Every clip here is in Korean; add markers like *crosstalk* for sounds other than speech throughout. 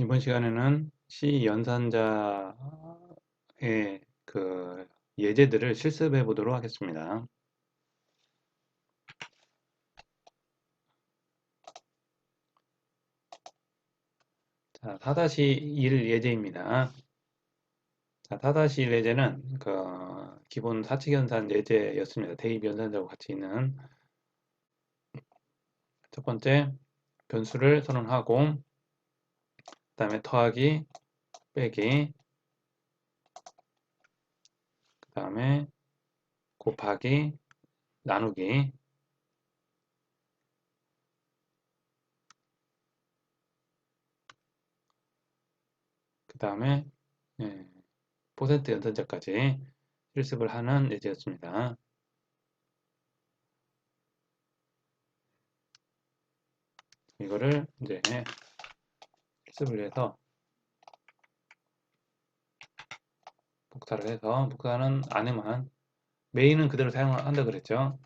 이번 시간에는 C 연산자의 그 예제들을 실습해 보도록 하겠습니다. 자, 4-1 예제입니다. 자, 4-1 예제는 그 기본 사칙 연산 예제였습니다. 대입 연산자하고 같이 있는 첫 번째 변수를 선언하고 그 다음에 더하기 빼기 그 다음에 곱하기 나누기 그 다음에 예, 퍼센트 연산자까지 실습을 하는 예제였습니다. 이거를 이제 실습을 해서 복사를 해서 복사는 안에만 메인은 그대로 사용한다 그랬죠.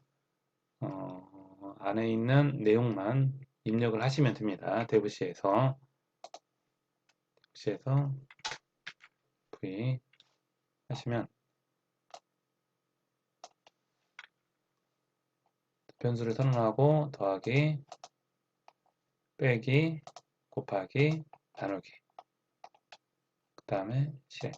어, 안에 있는 내용만 입력을 하시면 됩니다. 대부시에서 대부시에서 V 하시면 변수를 선언하고 더하기 빼기 곱하기 나누기 그 다음에 실행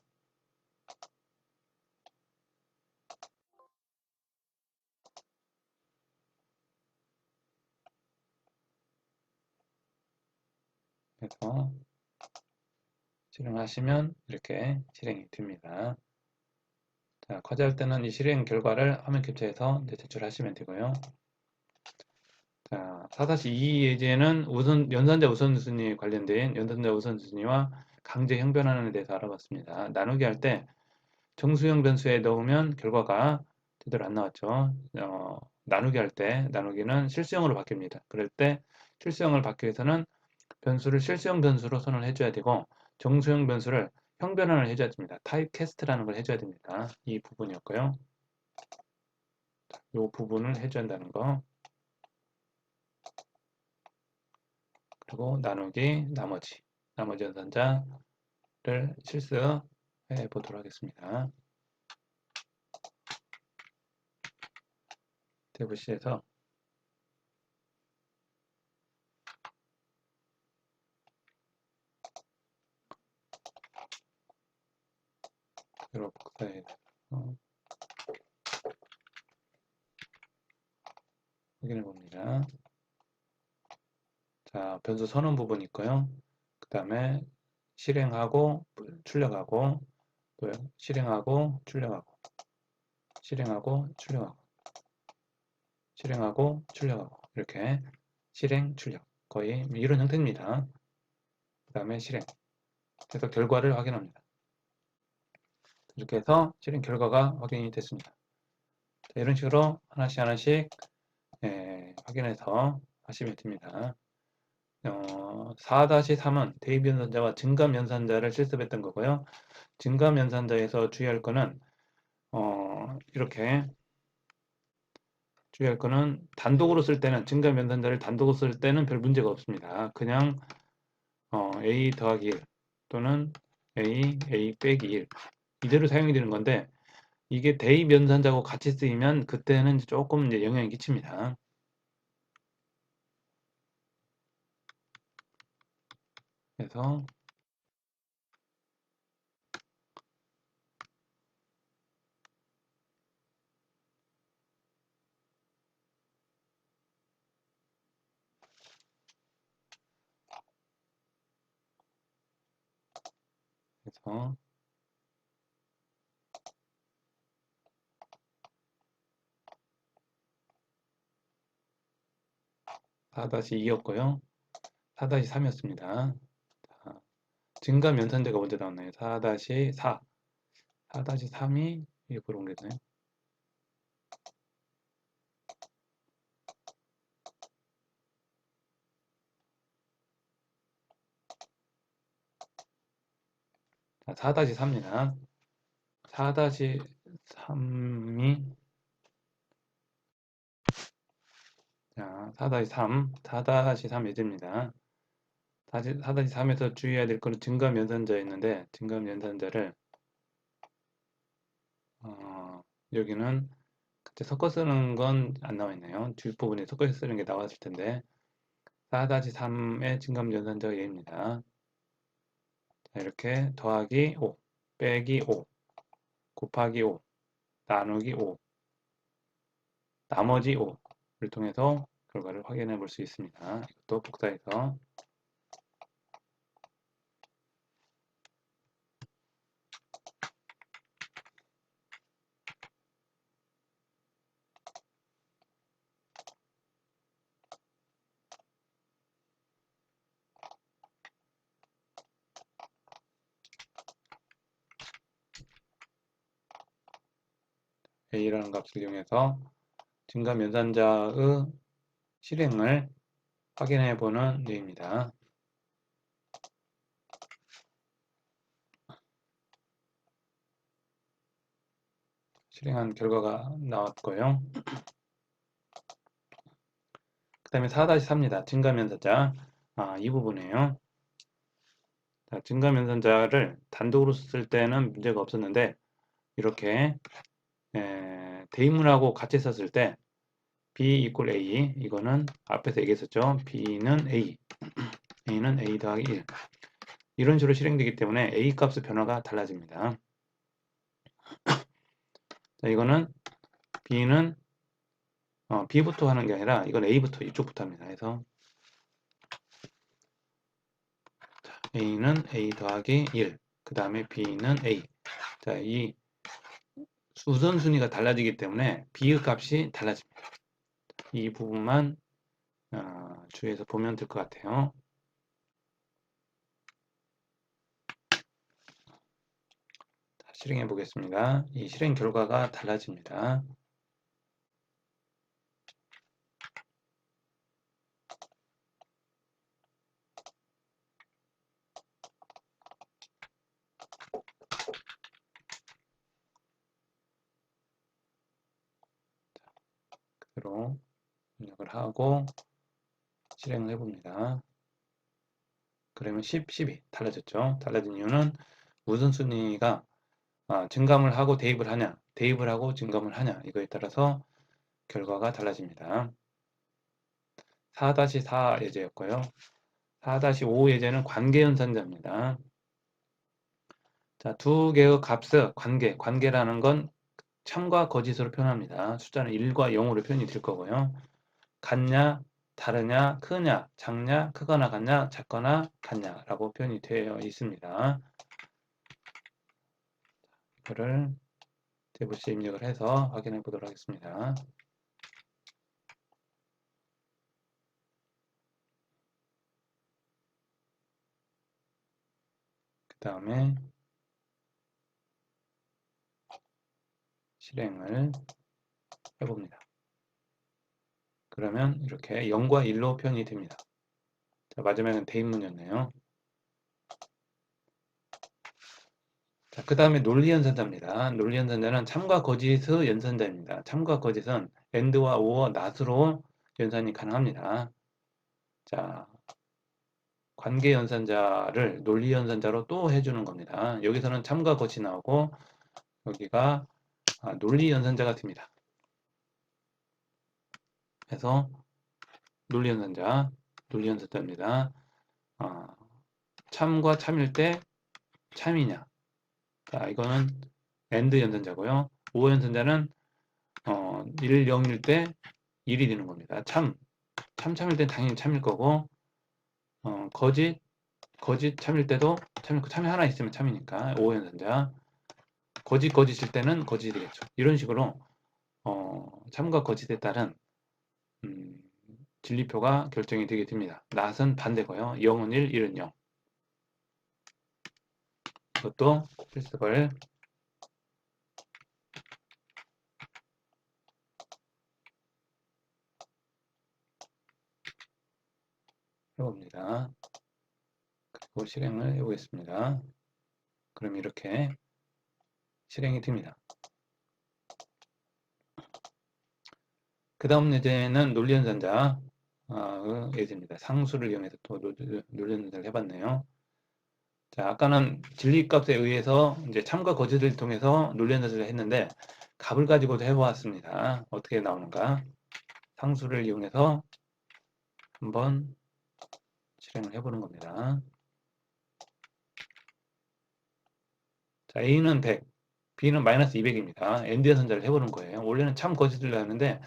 그래서 실행하시면 이렇게 실행이 됩니다. 자, 과제할 때는 이 실행 결과를 화면 캡처해서 제출하시면 되고요. 자, 4-2 예제는 우선, 연산자 우선순위에 관련된 연산자 우선순위와 강제 형변환에 대해서 알아봤습니다. 나누기 할 때 정수형 변수에 넣으면 결과가 제대로 안 나왔죠. 어, 나누기 할 때 나누기는 실수형으로 바뀝니다. 그럴 때 실수형을 받기 위해서는 변수를 실수형 변수로 선언을 해줘야 되고 정수형 변수를 형변환을 해줘야 됩니다. 타입 캐스트라는 걸 해줘야 됩니다. 이 부분이었고요. 이 부분을 해줘야 한다는 거. 그리고 나누기 나머지 나머지 연산자를 실습해 보도록 하겠습니다. 대부시에서 그대로 복사해 서 확인해 봅니다. 자, 변수 선언 부분 있고요. 그 다음에 실행하고 출력하고 또 실행하고 출력하고 실행하고 출력하고 실행하고 출력하고 이렇게 실행 출력 거의 이런 형태입니다. 그 다음에 실행 그래서 결과를 확인합니다. 이렇게 해서 실행 결과가 확인이 됐습니다. 자, 이런 식으로 하나씩 하나씩 예, 확인해서 하시면 됩니다. 어, 4-3은 대입 연산자와 증감 연산자를 실습했던 거고요. 증감 연산자에서 주의할 거는 어, 이렇게 주의할 거는 단독으로 쓸 때는 증감 연산자를 단독으로 쓸 때는 별 문제가 없습니다. 그냥 어, a 더하기 1 또는 a, a 빼기 1 이대로 사용이 되는 건데 이게 대입 연산자하고 같이 쓰이면 그때는 조금 이제 영향이 끼칩니다. 그래서 그래서 4-2였고요. 4-3이었습니다. 증감 연산자가 먼저 나왔나요? 4-4 4-3이 옆으로 옮겼나요? 자, 4-3입니다. 4-3이 자, 4-3, 4-3 예제입니다. 4-3에서 주의해야 될 거는 증감 연산자 있는데 증감 연산자를 어, 여기는 같이 섞어 쓰는 건 안 나와 있네요. 뒷부분에 섞어 쓰는 게 나왔을 텐데 4-3의 증감 연산자가 얘입니다. 자, 이렇게 더하기 5, 빼기 5, 곱하기 5, 나누기 5, 나머지 5를 통해서 결과를 확인해 볼 수 있습니다. 이것도 복사해서 값을 이용해서 증감 연산자의 실행을 확인해 보는 뇌입니다. 실행한 결과가 나왔고요. 그 다음에 4-3입니다. 증감 연산자. 아, 이 부분이에요. 자, 증감 연산자를 단독으로 쓸 때는 문제가 없었는데 이렇게 에, 대입문하고 같이 썼을 때 b equal a 이거는 앞에서 얘기했었죠. b는 a *clears throat* a는 a 더하기 1 이런 식으로 실행되기 때문에 a 값의 변화가 달라집니다. *clears throat* 자, 이거는 b는 어, b부터 하는 게 아니라 이건 a부터 이쪽부터 합니다. 그래서 자, a는 a 더하기 1, 그 다음에 b는 a. 자, 이 우선순위가 달라지기 때문에 b의 값이 달라집니다. 이 부분만 어, 주의해서 보면 될 것 같아요. 실행해 보겠습니다. 이 실행 결과가 달라집니다. 그대로 입력을 하고 실행을 해봅니다. 그러면 10, 12 달라졌죠. 달라진 이유는 우선순위가 아, 증감을 하고 대입을 하냐, 대입을 하고 증감을 하냐 이거에 따라서 결과가 달라집니다. 4-4 예제였고요. 4-5 예제는 관계연산자입니다. 자, 두 개의 값의 관계, 관계라는 건 참과 거짓으로 표현합니다. 숫자는 1과 0으로 표현이 될 거고요. 같냐, 다르냐, 크냐, 작냐, 크거나 같냐, 작거나 같냐 라고 표현이 되어 있습니다. 이거를 대부시 입력을 해서 확인해 보도록 하겠습니다. 그 다음에 실행을 해봅니다. 그러면 이렇게 0과 1로 표현이 됩니다. 자, 마지막엔 대입문이었네요. 자, 그 다음에 논리연산자입니다. 논리연산자는 참과 거짓의 연산자입니다. 참과 거짓은 and와 or, not으로 연산이 가능합니다. 자, 관계연산자를 논리연산자로 또 해주는 겁니다. 여기서는 참과 거짓이 나오고 여기가 아, 논리 연산자가 됩니다. 그래서 논리 연산자, 논리 연산자입니다. 아, 참과 참일 때 참이냐. 자, 이거는 AND 연산자고요. O 연산자는 어, 1, 0일 때 1이 되는 겁니다. 참, 참 참일 때 당연히 참일 거고 어, 거짓, 거짓 참일 때도 참일 거, 참이 하나 있으면 참이니까 O 연산자. 거짓 거짓일 때는 거짓이 되겠죠. 이런 식으로 어, 참과 거짓에 따른 음, 진리표가 결정이 되게 됩니다. 낫은 반대고요. 0은 1, 1은 0. 이것도 필습을 해봅니다. 그리고 실행을 해보겠습니다. 그럼 이렇게 실행이 됩니다. 그 다음 예제는 논리연산자 어, 예제입니다. 상수를 이용해서 또 논리연산을 해봤네요. 자, 아까는 진리값에 의해서 이제 참과 거짓을 통해서 논리연산을 했는데 값을 가지고도 해보았습니다. 어떻게 나오는가? 상수를 이용해서 한번 실행을 해보는 겁니다. 자, A는 100, B는 마이너스 200입니다. 엔드 연산자를 해보는 거예요. 원래는 참 거짓을 하는데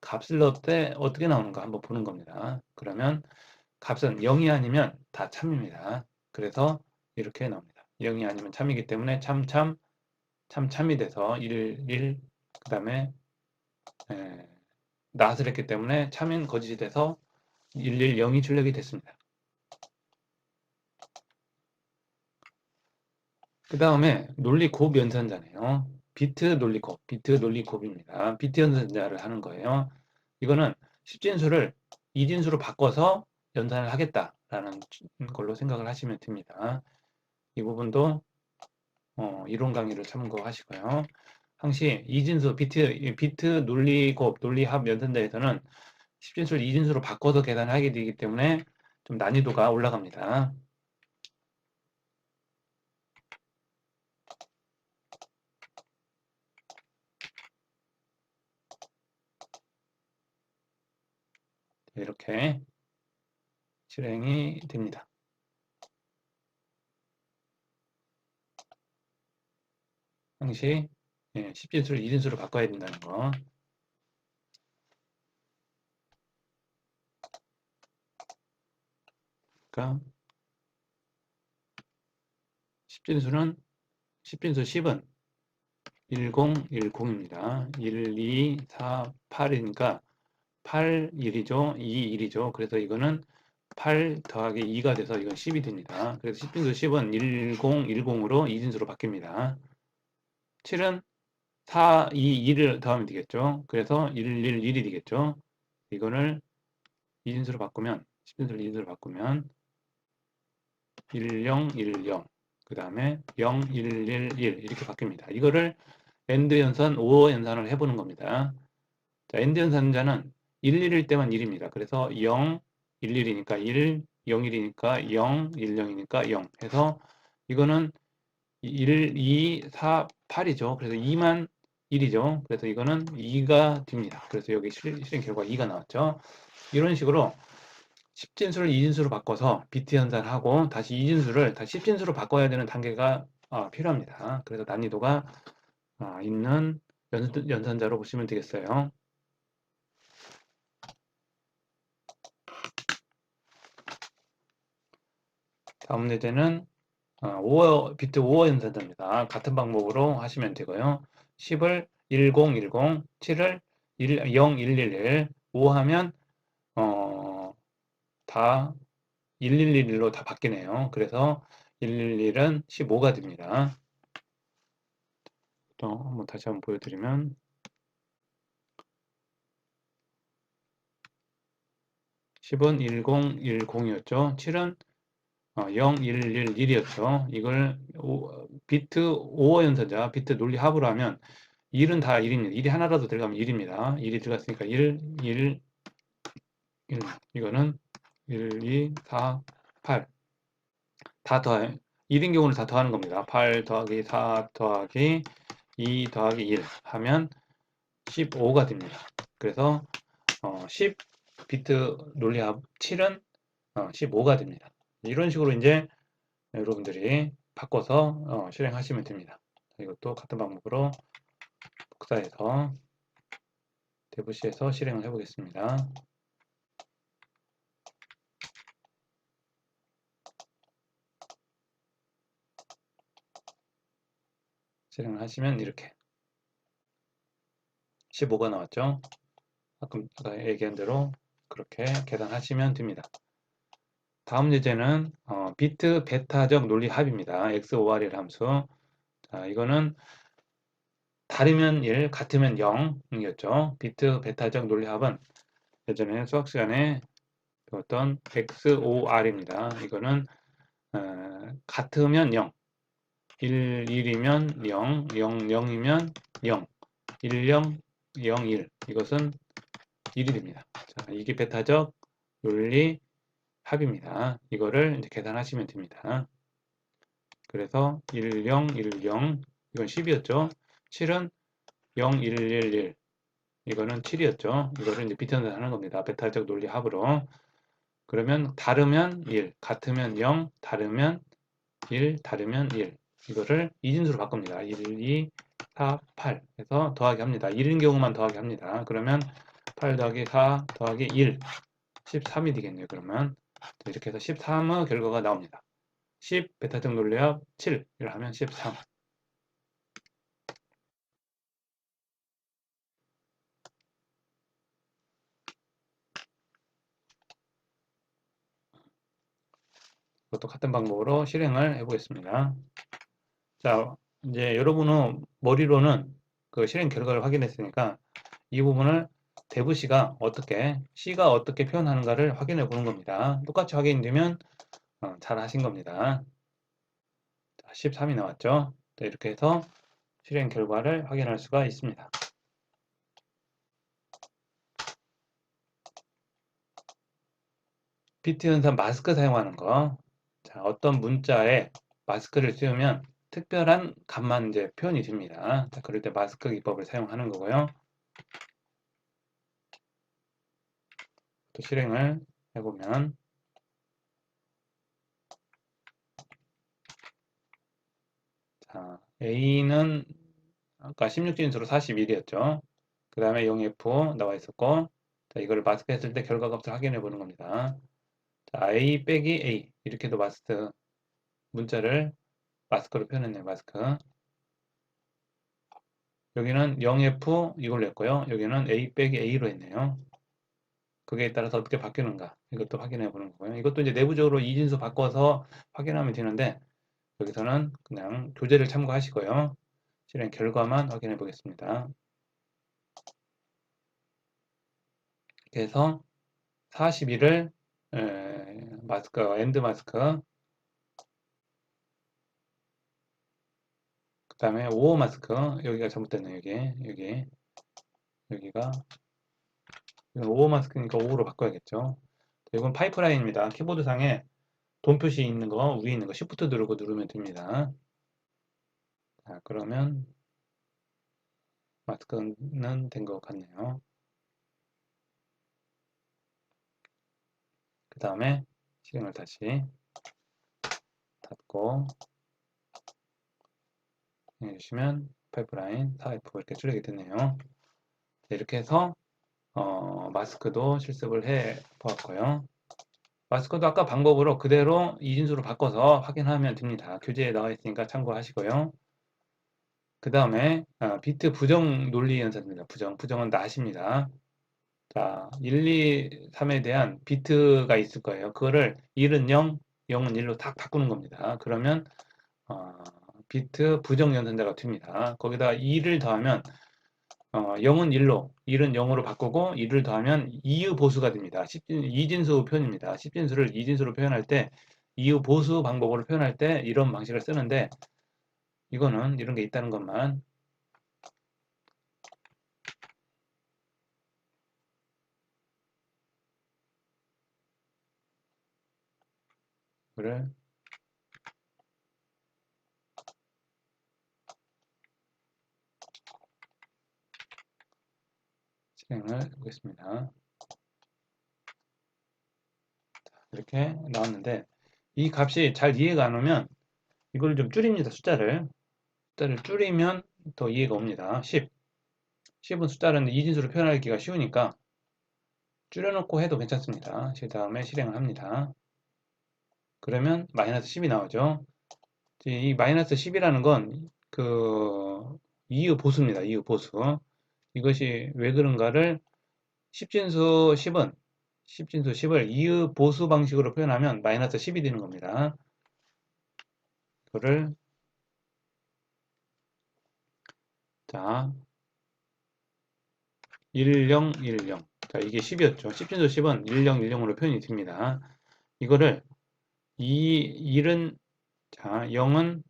값을 넣을 때 어떻게 나오는가 한번 보는 겁니다. 그러면 값은 0이 아니면 다 참입니다. 그래서 이렇게 나옵니다. 0이 아니면 참이기 때문에 참, 참, 참, 참이 돼서 1, 1, 그 다음에 낫을 했기 때문에 참인 거짓이 돼서 1, 1, 0이 출력이 됐습니다. 그 다음에 논리 곱 연산자네요. 비트 논리 곱, 비트 논리 곱입니다. 비트 연산자를 하는 거예요. 이거는 10진수를 2진수로 바꿔서 연산을 하겠다라는 걸로 생각을 하시면 됩니다. 이 부분도 어, 이론 강의를 참고하시고요. 항시 이진수 비트 비트 논리 곱 논리 합 연산자에서는 10진수를 2진수로 바꿔서 계산하게 되기 때문에 좀 난이도가 올라갑니다. 이렇게 실행이 됩니다. 항시 예, 10진수를 2진수로 바꿔야 된다는 거. 그러니까 10진수는 10진수 10은 1010입니다. 1, 2, 4, 8이니까 8, 1이죠. 2, 1이죠. 그래서 이거는 8 더하기 2가 돼서 이건 10이 됩니다. 그래서 10진수 10은 10, 10으로 2진수로 바뀝니다. 7은 4, 2, 2를 더하면 되겠죠. 그래서 1, 1, 1이 되겠죠. 이거를 2진수로 바꾸면 10진수를 2진수로 바꾸면 1, 0, 1, 0. 그 다음에 0, 1, 1, 1 이렇게 바뀝니다. 이거를 엔드 연산, 5 연산을 해보는 겁니다. 자, 엔드 연산자는 1, 1일 때만 1입니다. 그래서 0, 1, 1이니까 1, 0, 1이니까 0, 1, 0이니까 0 해서 이거는 1, 2, 4, 8이죠. 그래서 2만 1이죠. 그래서 이거는 2가 됩니다. 그래서 여기 실행, 결과 2가 나왔죠. 이런 식으로 10진수를 2진수로 바꿔서 비트 연산하고 다시 2진수를 다시 10진수로 바꿔야 되는 단계가 어, 필요합니다. 그래서 난이도가 어, 있는 연, 연산자로 보시면 되겠어요. 다음 문제는 5호, 어, 비트 5호 연산자입니다. 같은 방법으로 하시면 되고요. 10을 1010, 7을 1, 0, 111, 5 하면 어, 다 111로 다 바뀌네요. 그래서 111은 15가 됩니다. 또 한번 다시 한번 보여드리면 10은 1010이었죠. 7은 0, 1, 1, 1이었죠. 이걸 오, 비트 5호 연산자, 비트 논리 합으로 하면 1은 다 1입니다. 1이 하나라도 들어가면 1입니다. 1이 들어갔으니까 1, 1, 1. 이거는 1, 2, 4, 8. 다 더해. 1인 경우는 다 더하는 겁니다. 8 더하기 4 더하기 2 더하기 1 하면 15가 됩니다. 그래서 어, 10 비트 논리합 7은 어, 15가 됩니다. 이런 식으로 이제 여러분들이 바꿔서 어, 실행하시면 됩니다. 이것도 같은 방법으로 복사해서 대부시에서 실행을 해보겠습니다. 실행을 하시면 이렇게 15가 나왔죠. 아까 얘기한 대로 그렇게 계산하시면 됩니다. 다음 예제는 어, 비트 베타적 논리 합입니다. XOR이라는 함수. 자, 이거는 다르면 1, 같으면 0이었죠. 비트 베타적 논리 합은 예전에 수학 시간에 배웠던 XOR입니다. 이거는 어, 같으면 0, 1, 1이면 0, 0, 0이면 0, 1, 0, 0, 1 이것은 1이 됩니다. 자, 이게 베타적 논리 합입니다. 이거를 이제 계산하시면 됩니다. 그래서 10, 10, 이건 10이었죠. 7은 0, 1, 1, 1. 이거는 7이었죠. 이거를 이제 비트연산 하는 겁니다. 베타적 논리 합으로. 그러면 다르면 1, 같으면 0, 다르면 1, 다르면 1. 이거를 이진수로 바꿉니다. 1, 2, 4, 8. 해서 더하기 합니다. 1인 경우만 더하기 합니다. 그러면 8 더하기 4 더하기 1. 13이 되겠네요. 그러면 이렇게 해서 13의 결과가 나옵니다. 10 베타적 논리합 7 이를 하면 13. 이것도 같은 방법으로 실행을 해보겠습니다. 자, 이제 여러분은 머리로는 그 실행 결과를 확인했으니까 이 부분을 대부 C가 어떻게, C가 어떻게 표현하는가를 확인해 보는 겁니다. 똑같이 확인되면 어, 잘 하신 겁니다. 13이 나왔죠. 자, 이렇게 해서 실행 결과를 확인할 수가 있습니다. 비트 연산 마스크 사용하는 거. 자, 어떤 문자에 마스크를 씌우면 특별한 값만 이제 표현이 됩니다. 자, 그럴 때 마스크 기법을 사용하는 거고요. 또 실행을 해보면 자, A는 아까 16진수로 41이었죠. 그 다음에 0F 나와 있었고 자, 이거를 마스크 했을 때 결과 값을 확인해 보는 겁니다. 자, A 빼기 A 이렇게도 마스크 문자를 마스크로 표현했네요. 마스크 여기는 0F 이걸로 했고요. 여기는 A 빼기 A로 했네요. 그게 따라서 어떻게 바뀌는가 이것도 확인해 보는 거고요. 이것도 이제 내부적으로 이진수 바꿔서 확인하면 되는데 여기서는 그냥 교재를 참고하시고요. 실행 결과만 확인해 보겠습니다. 그래서 41을 마스크, 엔드 마스크 그 다음에 5호 마스크 여기가 잘못됐네요. 여기 여기 여기가 5호 마스크니까 5호로 바꿔야겠죠. 이건 파이프라인입니다. 키보드 상에 돈 표시 있는 거 위에 있는 거 Shift 누르고 누르면 됩니다. 자, 그러면 마스크는 된 것 같네요. 그 다음에 실행을 다시 닫고 해주시면 파이프라인 타입 이렇게 출력이 되네요. 이렇게 해서 어, 마스크도 실습을 해 보았고요. 마스크도 아까 방법으로 그대로 이진수로 바꿔서 확인하면 됩니다. 교재에 나와 있으니까 참고하시고요. 그 다음에 어, 비트 부정 논리 연산입니다. 부정, 부정은 낫입니다. 자, 1, 2, 3에 대한 비트가 있을 거예요. 그거를 1은 0, 0은 1로 딱 바꾸는 겁니다. 그러면 어, 비트 부정 연산자가 됩니다. 거기다 2를 더하면 어, 0은 1로, 1은 0으로 바꾸고 2를 더하면 이유 보수가 됩니다. 10진, 이진수 표현입니다. 10진수를 이진수로 표현할 때 이유 보수 방법으로 표현할 때 이런 방식을 쓰는데 이거는 이런 게 있다는 것만 그를 실행을 해보겠습니다. 이렇게 나왔는데 이 값이 잘 이해가 안 오면 이걸 좀 줄입니다. 숫자를 숫자를 줄이면 더 이해가 옵니다. 10 10은 숫자를 이진수로 표현하기가 쉬우니까 줄여놓고 해도 괜찮습니다. 그 다음에 실행을 합니다. 그러면 마이너스 10이 나오죠. 이 마이너스 10이라는 건 그 이유 보수입니다. 이유 보수. 이것이 왜 그런가를 10진수 10은 10진수 10을 이유 보수 방식으로 표현하면 마이너스 10이 되는 겁니다. 이거를 자 10, 10. 자, 이게 10이었죠. 10진수 10은 10, 10으로 표현이 됩니다. 이거를 이 1은 자, 0은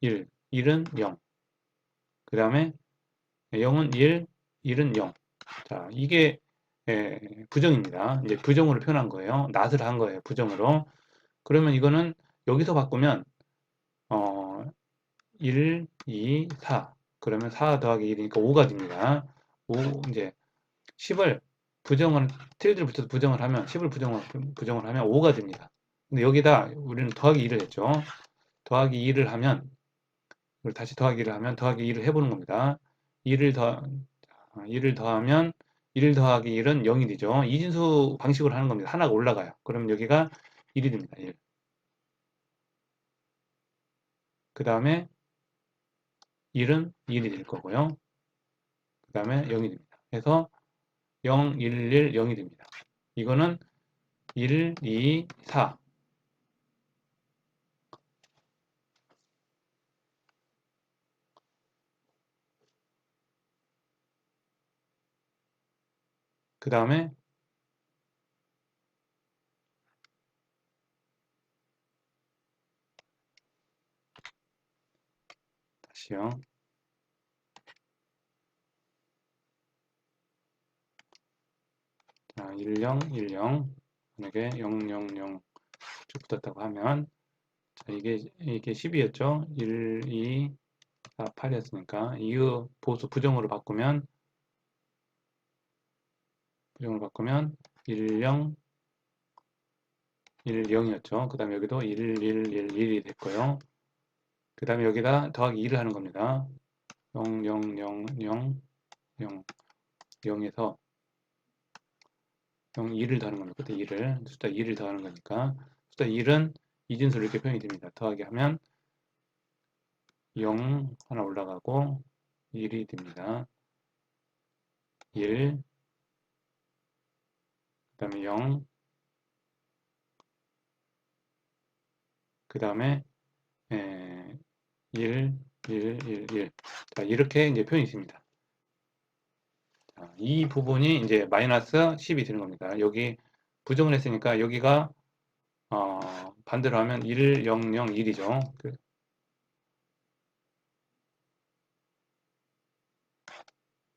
1, 1은 0. 그 다음에 0은 1, 1은 0. 자, 이게 예, 부정입니다. 이제 부정으로 표현한 거예요. 낫을 한 거예요. 부정으로. 그러면 이거는 여기서 바꾸면 어 1, 2, 4 그러면 4 더하기 1이니까 5가 됩니다. 5 이제 10을 부정을 tilde를 붙여서 부정을 하면 10을 부정을 부정을 하면 5가 됩니다. 근데 여기다 우리는 더하기 2를 했죠. 더하기 2를 하면 다시 더하기 2를 하면 더하기 2를 해보는 겁니다. 2를 더 2를 더하면 1 더하기 1은 0이 되죠. 이진수 방식으로 하는 겁니다. 하나가 올라가요. 그럼 여기가 1이 됩니다. 1. 그 다음에 1은 1이 될 거고요. 그 다음에 0이 됩니다. 그래서 0, 1, 1, 0이 됩니다. 이거는 1, 2, 4. 그 다음에 다시요. 자, 10, 10 만약에 0, 0, 0 쭉 붙었다고 하면 자, 이게 이게 10이었죠. 1, 2, 4, 8이었으니까 이후 보수 부정으로 바꾸면 부정으로 바꾸면 1, 0, 1, 0이었죠. 그 다음에 여기도 1, 1, 1, 1이 됐고요. 그 다음에 여기다 더하기 2를 하는 겁니다. 0, 0, 0, 0, 0, 0에서 0, 2를 더하는 겁니다. 그때 2를, 숫자 2를 더하는 거니까 숫자 1은 이진수로 이렇게 표현이 됩니다. 더하기 하면 0 하나 올라가고 1이 됩니다. 1, 그 다음에 0, 그 다음에 1, 1, 1, 1. 자, 이렇게 이제 표현이 있습니다. 자, 이 부분이 이제 마이너스 10이 되는 겁니다. 여기 부정을 했으니까 여기가 어, 반대로 하면 1, 0, 0, 1이죠. 그,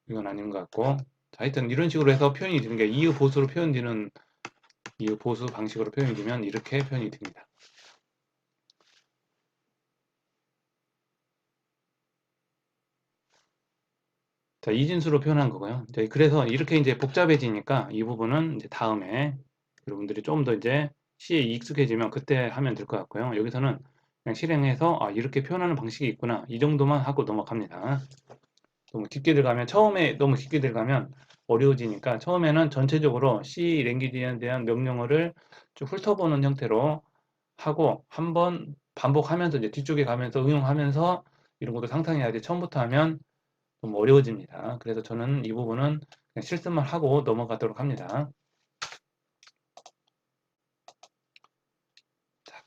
이건 아닌 것 같고. 자, 하여튼 이런 식으로 해서 표현이 되는 게 이유 보수로 표현되는 이유 보수 방식으로 표현이 되면 이렇게 표현이 됩니다. 자, 이진수로 표현한 거고요. 이제 그래서 이렇게 이제 복잡해지니까 이 부분은 이제 다음에 여러분들이 좀 더 이제 C에 익숙해지면 그때 하면 될 것 같고요. 여기서는 그냥 실행해서 아, 이렇게 표현하는 방식이 있구나. 이 정도만 하고 넘어갑니다. 너무 깊게 들어가면 처음에 너무 깊게 들어가면 어려워지니까 처음에는 전체적으로 C 랭귀지에 대한 명령어를 쭉 훑어보는 형태로 하고 한 번 반복하면서 이제 뒤쪽에 가면서 응용하면서 이런 것도 상상해야지 처음부터 하면 좀 어려워집니다. 그래서 저는 이 부분은 실습만 하고 넘어가도록 합니다.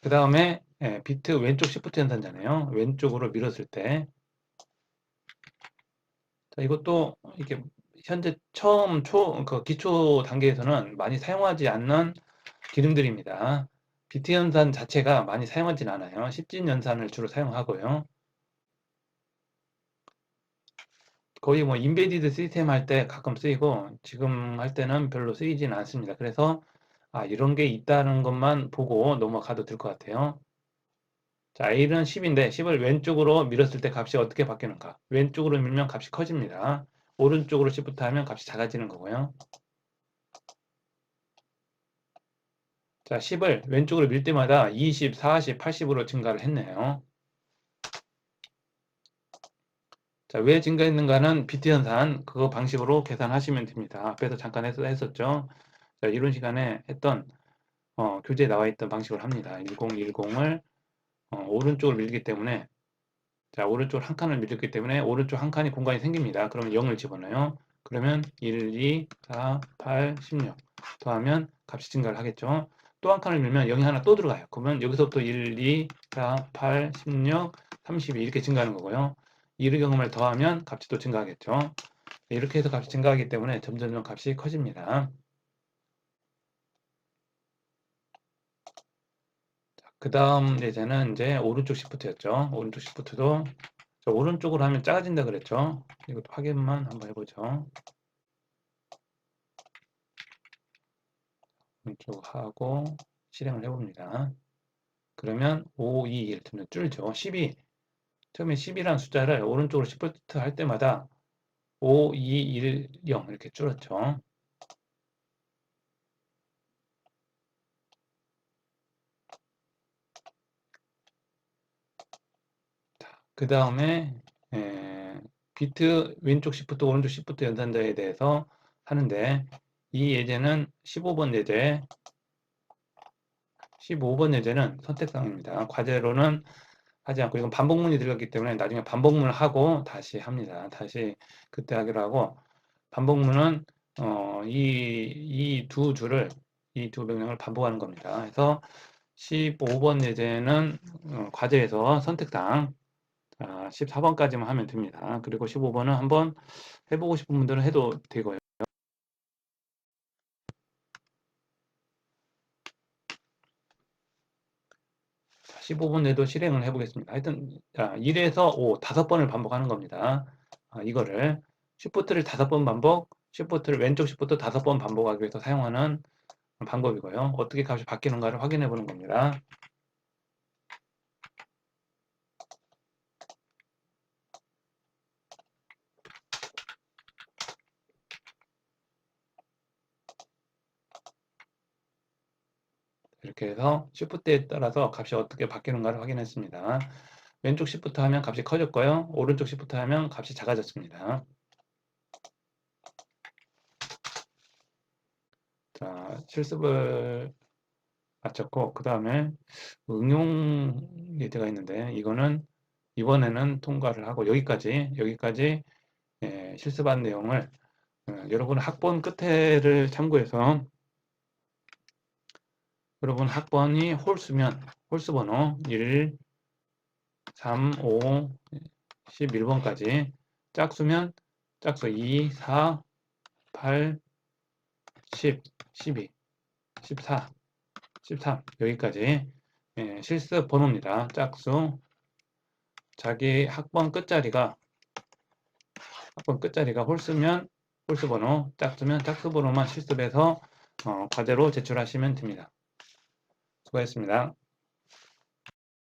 그 다음에 예, 비트 왼쪽 시프트 연산자네요. 왼쪽으로 밀었을 때 자, 이것도 이게 현재 처음 초, 그 기초 단계에서는 많이 사용하지 않는 기능들입니다. 비트 연산 자체가 많이 사용하진 않아요. 10진 연산을 주로 사용하고요. 거의 뭐 인베디드 시스템 할 때 가끔 쓰이고 지금 할 때는 별로 쓰이진 않습니다. 그래서 아, 이런 게 있다는 것만 보고 넘어가도 될 것 같아요. 자, A는 10인데 10을 왼쪽으로 밀었을 때 값이 어떻게 바뀌는가? 왼쪽으로 밀면 값이 커집니다. 오른쪽으로 시부터 하면 값이 작아지는 거고요. 자, 10을 왼쪽으로 밀 때마다 20, 40, 80으로 증가를 했네요. 자, 왜 증가했는가는 비트 연산 그거 방식으로 계산하시면 됩니다. 앞에서 잠깐 했, 었죠 자, 이런 시간에 했던 어, 교재에 나와 있던 방식으로 합니다. 1010을 어, 오른쪽으로 밀기 때문에 자, 오른쪽으로 한 칸을 밀기 때문에 오른쪽 한 칸이 공간이 생깁니다. 그러면 0을 집어넣어요. 그러면 1, 2, 4, 8, 16 더하면 값이 증가를 하겠죠. 또 한 칸을 밀면 0이 하나 또 들어가요. 그러면 여기서부터 1, 2, 4, 8, 16, 32 이렇게 증가하는 거고요. 이르 경험을 더하면 값이 또 증가하겠죠. 이렇게 해서 값이 증가하기 때문에 점점점 값이 커집니다. 그 다음 예제는 이제 오른쪽 시프트였죠. 오른쪽 시프트도 오른쪽으로 하면 작아진다 그랬죠. 이것도 확인만 한번 해보죠. 왼쪽 하고 실행을 해봅니다. 그러면 5, 2 이렇게 줄죠. 12 처음에 10이라는 숫자를 오른쪽으로 시프트 할 때마다 5, 2, 1, 0 이렇게 줄었죠. 그 다음에 비트 왼쪽 시프트 오른쪽 시프트 연산자에 대해서 하는데 이 예제는 15번 예제 15번 예제는 선택사항입니다. 과제로는 하지 않고 이건 반복문이 들어갔기 때문에 나중에 반복문을 하고 다시 합니다. 다시 그때 하기로 하고 반복문은 어, 이두 줄을 이 두 명령을 반복하는 겁니다. 그래서 15번 예제는 어, 과제에서 선택사항 아, 14번까지만 하면 됩니다. 그리고 15번은 한번 해보고 싶은 분들은 해도 되고요. 15분 내도 실행을 해보겠습니다. 하여튼 자, 1에서 5, 다섯 번을 반복하는 겁니다. 아, 이거를 쉬프트를 다섯 번 반복, 쉬프트를 왼쪽 쉬프트 다섯 번 반복하기 위해서 사용하는 방법이고요. 어떻게 값이 바뀌는가를 확인해 보는 겁니다. 이렇게 해서 Shift에 따라서 값이 어떻게 바뀌는가를 확인했습니다. 왼쪽 Shift 하면 값이 커졌고요. 오른쪽 Shift 하면 값이 작아졌습니다. 자, 실습을 마쳤고 그 다음에 응용 예제가 있는데 이거는 이번에는 통과를 하고 여기까지 여기까지 예, 실습한 내용을 어, 여러분 학본 끝에를 참고해서 여러분 학번이 홀수면 홀수 번호 1, 3, 5, 11번까지 짝수면 짝수 2, 4, 8, 10, 12, 14, 13 여기까지 예, 실습 번호입니다. 짝수 자기 학번 끝자리가 학번 끝자리가 홀수면 홀수 번호, 짝수면 짝수 번호만 실습해서 어, 과제로 제출하시면 됩니다. 수고했습니다.